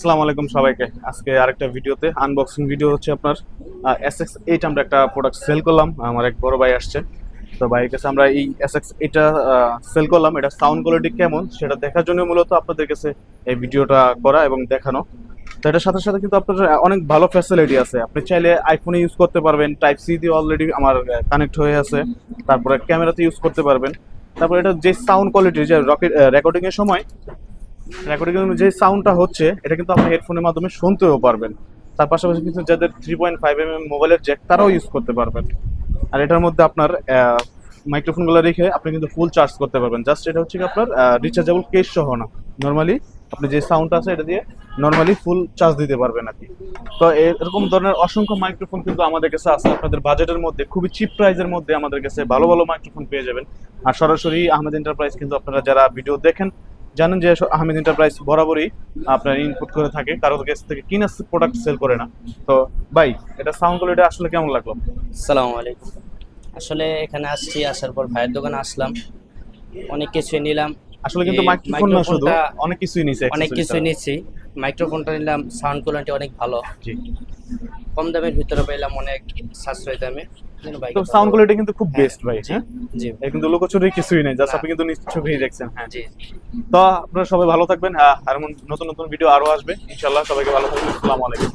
আসসালামু আলাইকুম সবাইকে। আজকে আরেকটা ভিডিওতে আনবক্সিং ভিডিও হচ্ছে আপনার এস এক্স এইট আমরা একটা প্রোডাক্ট সেল করলাম, আমার এক বড় ভাই আসছে। তো ভাইয়ের কাছে আমরা এই এস এক্স এইটা সেল করলাম, এটা সাউন্ড কোয়ালিটি কেমন সেটা দেখার জন্য মূলত আপনাদের কাছে এই ভিডিওটা করা এবং দেখানো। তো এটার সাথে সাথে কিন্তু আপনার অনেক ভালো ফ্যাসিলিটি আছে। আপনি চাইলে আইফোনে ইউজ করতে পারবেন টাইপ সি দিয়ে অলরেডি আমার কানেক্ট হয়ে আছে। তারপরে ক্যামেরাতে ইউজ করতে পারবেন। তারপরে এটা যে সাউন্ড কোয়ালিটি যে রকেট রেকর্ডিং এর সময় রেকর্ডিং যে সাউন্ডটা হচ্ছে, এটা কিন্তু আপনি হেডফোনের মাধ্যমে শুনতেও পারবেন। তার পাশাপাশি কিন্তু যাদের three point five M M মোবাইলের জ্যাক তারাও ইউজ করতে পারবেন। আর এটার মধ্যে আপনার মাইক্রোফোনগুলো রেখে আপনি কিন্তু ফুল চার্জ করতে পারবেন। জাস্ট এটা হচ্ছে আপনার রিচার্জেবল কেস সহ না। নর্মালি আপনি যে সাউন্ড আছে এটা দিয়ে নর্মালি ফুল চার্জ দিতে পারবেন আর কি। তো এরকম ধরনের অসংখ্য মাইক্রোফোন কিন্তু আমাদের কাছে আছে। আপনাদের বাজেটের মধ্যে, খুবই চিপ প্রাইজের মধ্যে আমাদের কাছে ভালো ভালো মাইক্রোফোন পেয়ে যাবেন। আর সরাসরি আহমেদ এন্টারপ্রাইজ কিন্তু আপনারা যারা ভিডিও দেখেন জানেন যে আহমেদ এন্টারপ্রাইজ বরাবরই আপনার ইনপুট করে থাকে কারোর কাছ থেকে কিনা প্রোডাক্ট সেল করে না। তো ভাই এটা সাউন্ড কোয়ালিটি আসলে কেমন লাগল? সালাম আলাইকুম। আসলে এখানে আসছি আসার পর ভাইয়ের দোকানে আসলাম। অনেক কিছুই নিলাম। আসলে কিন্তু মাইক্রোফোন না শুধু অনেক কিছুই নিছে অনেক কিছুই ছাড়া। মাইক্রোফোনটা নিলাম সাউন্ড কোয়ালিটি অনেক ভালো। জি। কম দামের ভিতরে পেলাম অনেক সাশ্রয় দামে। তো সাউন্ড কোয়ালিটি কিন্তু খুব হ্যাঁ, বেস্ট ভাই জি, হ্যাঁ? জি। কিন্তু লোকচুরি কিছুই নাই জাস্ট। আপনি কিন্তু নিশ্চয়ই ছবি দেখছেন হ্যাঁ। জি তো আপনারা সবাই ভালো থাকবেন আর নতুন নতুন ভিডিও আরও আসবে ইনশাআল্লাহ সবাইকে ভালো থাকবেন আসসালামু আলাইকুম।